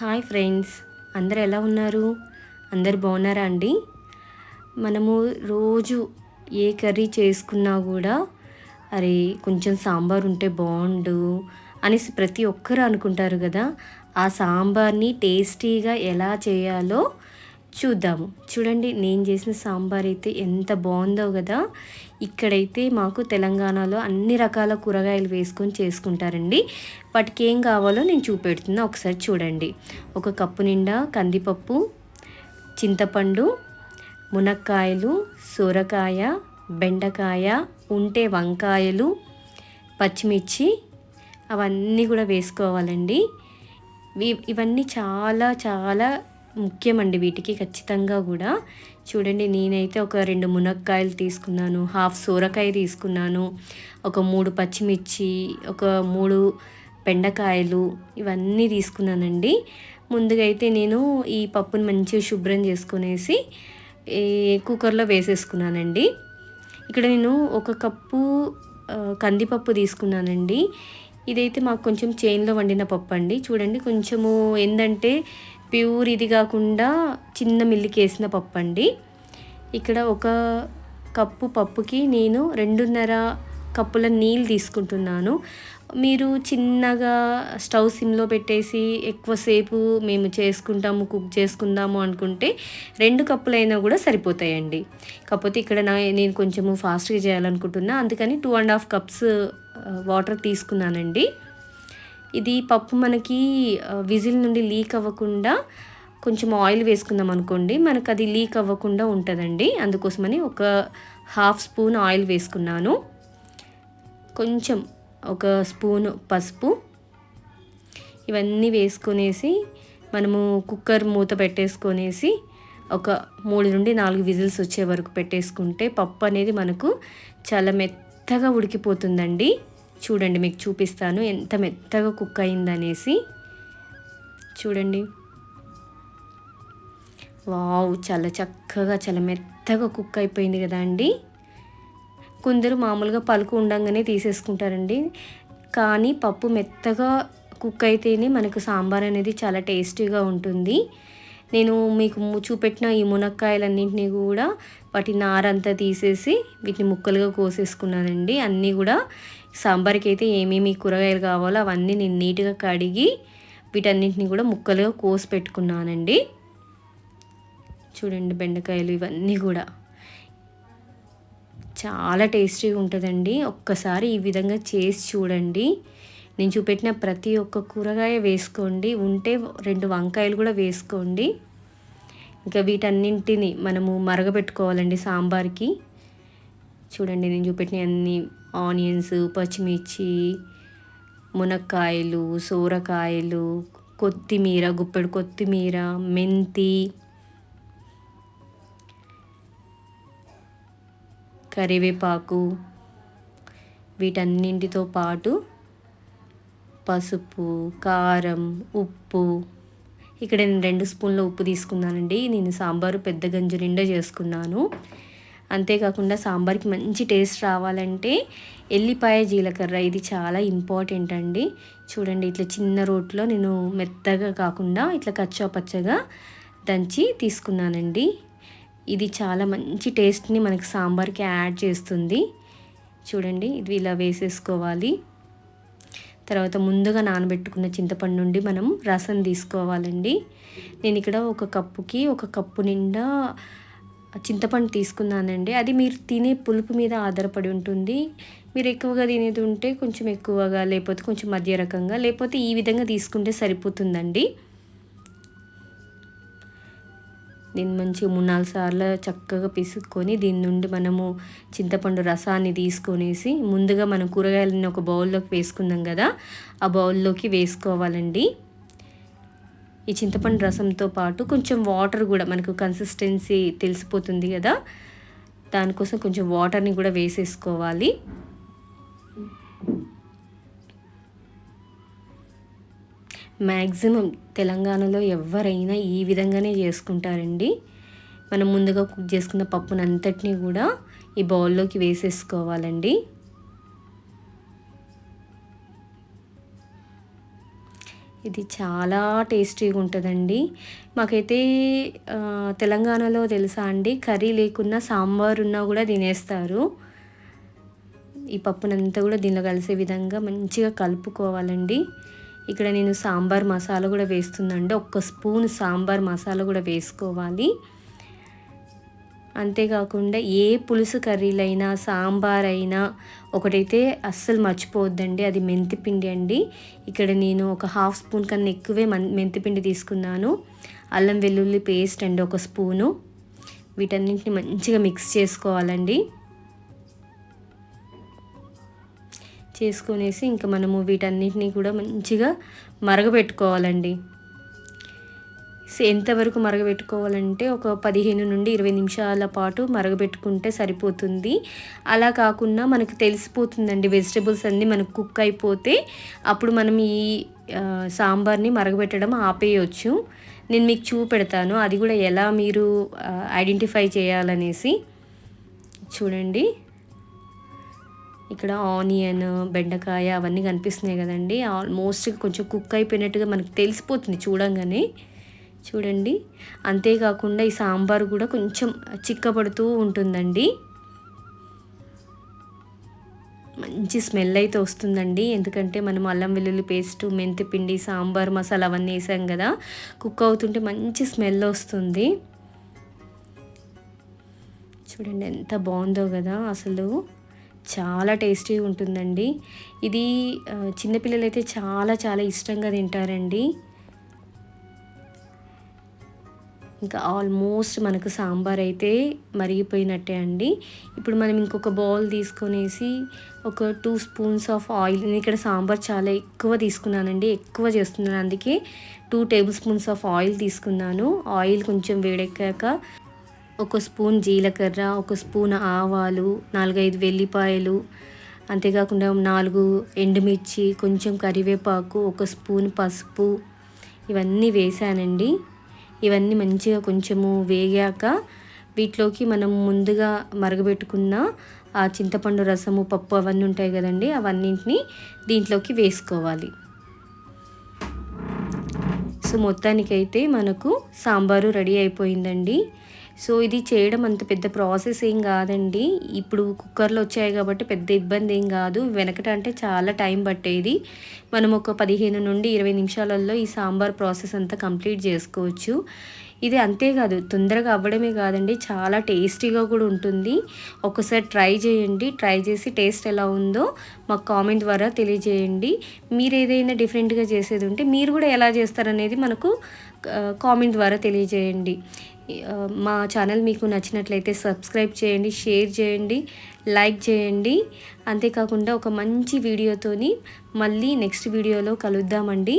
Hi friends. అందరు ఎలా ఉన్నారు? అందరు బాగున్నారా అండి? మనము రోజు ఏ కర్రీ చేసుకున్నా కూడా అరే కొంచెం సాంబార్ ఉంటే బాగుండు అనేసి ప్రతి ఒక్కరు అనుకుంటారు కదా. ఆ సాంబార్ని టేస్టీగా ఎలా చేయాలో చూద్దాము. చూడండి నేను చేసిన సాంబార్ అయితే ఎంత బాగుందో కదా. ఇక్కడైతే మాకు తెలంగాణలో అన్ని రకాల కూరగాయలు వేసుకొని చేసుకుంటారండి. వాటికి ఏం కావాలో నేను చూపెడుతున్నా ఒకసారి చూడండి. ఒక కప్పు నిండా కందిపప్పు చింతపండు మునక్కాయలు సొరకాయ బెండకాయ ఉంటే వంకాయలు పచ్చిమిర్చి అవన్నీ కూడా వేసుకోవాలండి. ఇవన్నీ చాలా చాలా ముఖ్యమండి వీటికి ఖచ్చితంగా కూడా. చూడండి నేనైతే ఒక రెండు మునక్కాయలు తీసుకున్నాను హాఫ్ సోరకాయ తీసుకున్నాను ఒక మూడు పచ్చిమిర్చి ఒక మూడు బెండకాయలు ఇవన్నీ తీసుకున్నానండి. ముందుగా అయితే నేను ఈ పప్పుని మంచిగా శుభ్రం చేసుకునేసి ఈ కుక్కర్లో వేసేసుకున్నానండి. ఇక్కడ నేను ఒక కప్పు కందిపప్పు తీసుకున్నానండి. ఇదైతే మాకు కొంచెం చేన్లో వండిన పప్పు అండి చూడండి కొంచెము ఏంటంటే ప్యూర్ ఇది కాకుండా చిన్న మిల్లికి వేసిన పప్పు అండి. ఇక్కడ ఒక కప్పు పప్పుకి నేను రెండున్నర కప్పుల నీళ్ళు తీసుకుంటున్నాను. మీరు చిన్నగా స్టవ్ సిమ్లో పెట్టేసి ఎక్కువసేపు మేము చేసుకుంటాము కుక్ చేసుకుందాము అనుకుంటే రెండు కప్పులైనా కూడా సరిపోతాయండి. కాకపోతే ఇక్కడ నా నేను కొంచెము ఫాస్ట్గా చేయాలనుకుంటున్నా. అందుకని two and half cups water తీసుకున్నానండి. ఇది పప్పు మనకి విజిల్ నుండి లీక్ అవ్వకుండా కొంచెం ఆయిల్ వేసుకుందాం అనుకోండి. మనకు అది లీక్ అవ్వకుండా ఉంటుందండి. అందుకోసమని ఒక హాఫ్ స్పూన్ ఆయిల్ వేసుకున్నాను. కొంచెం ఒక స్పూన్ పసుపు. ఇవన్నీ వేసుకొనేసి మనము కుక్కర్ మూత పెట్టేసుకొనేసి ఒక మూడు నుండి నాలుగు విజిల్స్ వచ్చే వరకు పెట్టేసుకుంటే పప్పు అనేది మనకు చాలా మెత్తగా ఉడికిపోతుందండి. చూడండి మీకు చూపిస్తాను. ఎంత మెత్తగా కుక్ అయిందనేసి. చూడండి. వావ్ చాలా చక్కగా చాలా మెత్తగా కుక్ అయిపోయింది కదా అండి. కొందరు మామూలుగా పలుకు ఉండంగానే తీసేసుకుంటారండి. కానీ పప్పు మెత్తగా కుక్ అయితేనే మనకు సాంబార్ అనేది చాలా టేస్టీగా ఉంటుంది. నేను మీకు చూపెట్టిన ఈ మునక్కాయలన్నింటినీ కూడా వాటి నారంతా తీసేసి వీటిని ముక్కలుగా కోసేసుకున్నానండి. అన్నీ కూడా సాంబార్కి అయితే ఏమేమి కూరగాయలు కావాలో అవన్నీ నేను నీట్గా కడిగి వీటన్నింటినీ కూడా ముక్కలుగా కోసి పెట్టుకున్నానండి. చూడండి బెండకాయలు ఇవన్నీ కూడా. చాలా టేస్టీగా ఉంటుందండి. ఒక్కసారి ఈ విధంగా చేసి చూడండి. నేను చూపెట్టిన ప్రతి ఒక్క కూరగాయ వేసుకోండి. ఉంటే రెండు వంకాయలు కూడా వేసుకోండి. ఇంకా వీటన్నింటిని మనము మరగబెట్టుకోవాలండి సాంబార్కి. చూడండి నేను చూపెట్టిన అన్ని ఆనియన్స్ పచ్చిమిర్చి మునక్కాయలు సోరకాయలు కొత్తిమీర గుప్పెడు కొత్తిమీర మెంతి కరివేపాకు వీటన్నింటితో పాటు పసుపు కారం ఉప్పు. ఇక్కడ నేను రెండు స్పూన్ల ఉప్పు తీసుకున్నానండి. నేను సాంబారు పెద్ద గంజు నిండా చేసుకున్నాను. అంతేకాకుండా సాంబార్కి మంచి టేస్ట్ రావాలంటే ఎల్లిపాయ జీలకర్ర ఇది చాలా ఇంపార్టెంట్ అండి. చూడండి ఇట్లా చిన్న రోట్లో నేను మెత్తగా కాకుండా ఇట్లా కచ్చా పచ్చగా దంచి తీసుకున్నానండి. ఇది చాలా మంచి టేస్ట్ని మనకి సాంబార్కి యాడ్ చేస్తుంది. చూడండి ఇది ఇలా వేసేసుకోవాలి. తర్వాత ముందుగా నానబెట్టుకున్న చింతపండు నుండి మనం రసం తీసుకోవాలండి. నేను ఇక్కడ ఒక కప్పుకి ఒక కప్పు నిండా చింతపండు తీసుకున్నానండి. అది మీరు తినే పులుపు మీద ఆధారపడి ఉంటుంది. మీరు ఎక్కువగా తినేది ఉంటే కొంచెం ఎక్కువగా లేకపోతే కొంచెం మధ్య రకంగా లేకపోతే ఈ విధంగా తీసుకుంటే సరిపోతుందండి. దీన్ని మంచి మూడు నాలుగు సార్లు చక్కగా పిసుక్కొని దీని నుండి మనము చింతపండు రసాన్ని తీసుకొనేసి ముందుగా మనం కూరగాయలని ఒక బౌల్లోకి వేసుకుందాం కదా ఆ బౌల్లోకి వేసుకోవాలండి. ఈ చింతపండు రసంతో పాటు కొంచెం వాటర్ కూడా మనకు కన్సిస్టెన్సీ తెలిసిపోతుంది కదా. దానికోసం కొంచెం వాటర్ని కూడా వేసేసుకోవాలి. మ్యాక్సిమం తెలంగాణలో ఎవరైనా ఈ విధంగానే చేసుకుంటారండి. మనం ముందుగా కుక్ చేసుకున్న పప్పునంతటినీ కూడా ఈ బౌల్లోకి వేసేసుకోవాలండి. ఇది చాలా టేస్టీగా ఉంటుందండి. మాకైతే తెలంగాణలో తెలుసా అండి కర్రీ లేకున్నా సాంబార్ ఉన్నా కూడా తినేస్తారు. ఈ పప్పునంతా కూడా దీనిలో కలిసే విధంగా మంచిగా కలుపుకోవాలండి. ఇక్కడ నేను సాంబార్ మసాలా కూడా వేస్తుందండి. ఒక్క స్పూన్ సాంబార్ మసాలా కూడా వేసుకోవాలి. అంతేకాకుండా ఏ పులుసు కర్రీలైనా సాంబార్ అయినా ఒకటైతే అస్సలు మర్చిపోవద్దండి. అది మెంతిపిండి అండి. ఇక్కడ నేను ఒక హాఫ్ స్పూన్ కన్నా ఎక్కువే మన్ మెంతిపిండి తీసుకున్నాను. అల్లం వెల్లుల్లి పేస్ట్ అండి ఒక స్పూను. వీటన్నింటిని మంచిగా మిక్స్ చేసుకోవాలండి. చేసుకునేసి ఇంకా మనము వీటన్నిటిని కూడా మంచిగా మరగబెట్టుకోవాలండి. ఎంతవరకు మరగబెట్టుకోవాలంటే ఒక పదిహేను నుండి ఇరవై నిమిషాల పాటు మరగబెట్టుకుంటే సరిపోతుంది. అలా కాకుండా మనకు తెలిసిపోతుందండి వెజిటబుల్స్ అన్నీ మనకు కుక్ అయిపోతే అప్పుడు మనం ఈ సాంబార్ని మరగబెట్టడం ఆపేయచ్చు. నేను మీకు చూపెడతాను. అది కూడా ఎలా మీరు ఐడెంటిఫై చేయాలనేసి. చూడండి. ఇక్కడ ఆనియన్ బెండకాయ అవన్నీ కనిపిస్తున్నాయి కదండి. ఆల్మోస్ట్ కొంచెం కుక్ అయిపోయినట్టుగా మనకు తెలిసిపోతుంది చూడంగానే. చూడండి. అంతేకాకుండా ఈ సాంబార్ కూడా కొంచెం చిక్కబడుతూ ఉంటుందండి. మంచి స్మెల్ అయితే వస్తుందండి. ఎందుకంటే మనం అల్లం వెల్లుల్లి పేస్ట్ మెంతి పిండి సాంబార్ మసాలా అవన్నీ వేసాం కదా కుక్ అవుతుంటే మంచి స్మెల్ వస్తుంది. చూడండి ఎంత బాగుందో కదా అసలు. చాలా టేస్టీగా ఉంటుందండి. ఇది చిన్నపిల్లలైతే చాలా చాలా ఇష్టంగా తింటారండి. ఇంకా ఆల్మోస్ట్ మనకు సాంబార్ అయితే మరిగిపోయినట్టే అండి. ఇప్పుడు మనం ఇంకొక బౌల్ తీసుకొనేసి ఒక టూ స్పూన్స్ ఆఫ్ ఆయిల్ నేను ఇక్కడ సాంబార్ చాలా ఎక్కువ తీసుకున్నానండి ఎక్కువ చేస్తున్నాను. అందుకే two table spoons of oil తీసుకున్నాను. ఆయిల్ కొంచెం వేడెక్కాక ఒక స్పూన్ జీలకర్ర ఒక స్పూన్ ఆవాలు నాలుగైదు వెల్లిపాయలు అంతేకాకుండా నాలుగు ఎండుమిర్చి కొంచెం కరివేపాకు ఒక స్పూన్ పసుపు ఇవన్నీ వేసానండి. ఇవన్నీ మంచిగా కొంచెము వేగాక వీటిలోకి మనం ముందుగా మరగబెట్టుకున్న ఆ చింతపండు రసము పప్పు అవన్నీ ఉంటాయి కదండి అవన్నింటిని దీంట్లోకి వేసుకోవాలి. సో మొత్తానికైతే మనకు సాంబారు రెడీ అయిపోయిందండి. సో ఇది చేయడం అంత పెద్ద ప్రాసెస్ ఏం కాదండి. ఇప్పుడు కుక్కర్లు వచ్చాయి కాబట్టి పెద్ద ఇబ్బంది ఏం కాదు. వెనకట అంటే చాలా టైం పట్టేది. మనం ఒక పదిహేను నుండి ఇరవై నిమిషాలలో ఈ సాంబార్ ప్రాసెస్ అంతా కంప్లీట్ చేసుకోవచ్చు. ఇది అంతేకాదు తొందరగా అవ్వడమే కాదండి. చాలా టేస్టీగా కూడా ఉంటుంది. ఒకసారి ట్రై చేయండి. ట్రై చేసి టేస్ట్ ఎలా ఉందో మాకు కామెంట్ ద్వారా తెలియజేయండి. మీరు ఏదైనా డిఫరెంట్గా చేసేది ఉంటే మీరు కూడా ఎలా చేస్తారనేది మనకు కామెంట్ ద్వారా తెలియజేయండి. మా ఛానల్ మీకు నచ్చినట్లయితే సబ్స్క్రైబ్ చేయండి షేర్ చేయండి లైక్ చేయండి. అంతేకాకుండా ఒక మంచి వీడియోతోని మళ్ళీ నెక్స్ట్ వీడియోలో కలుద్దామండి.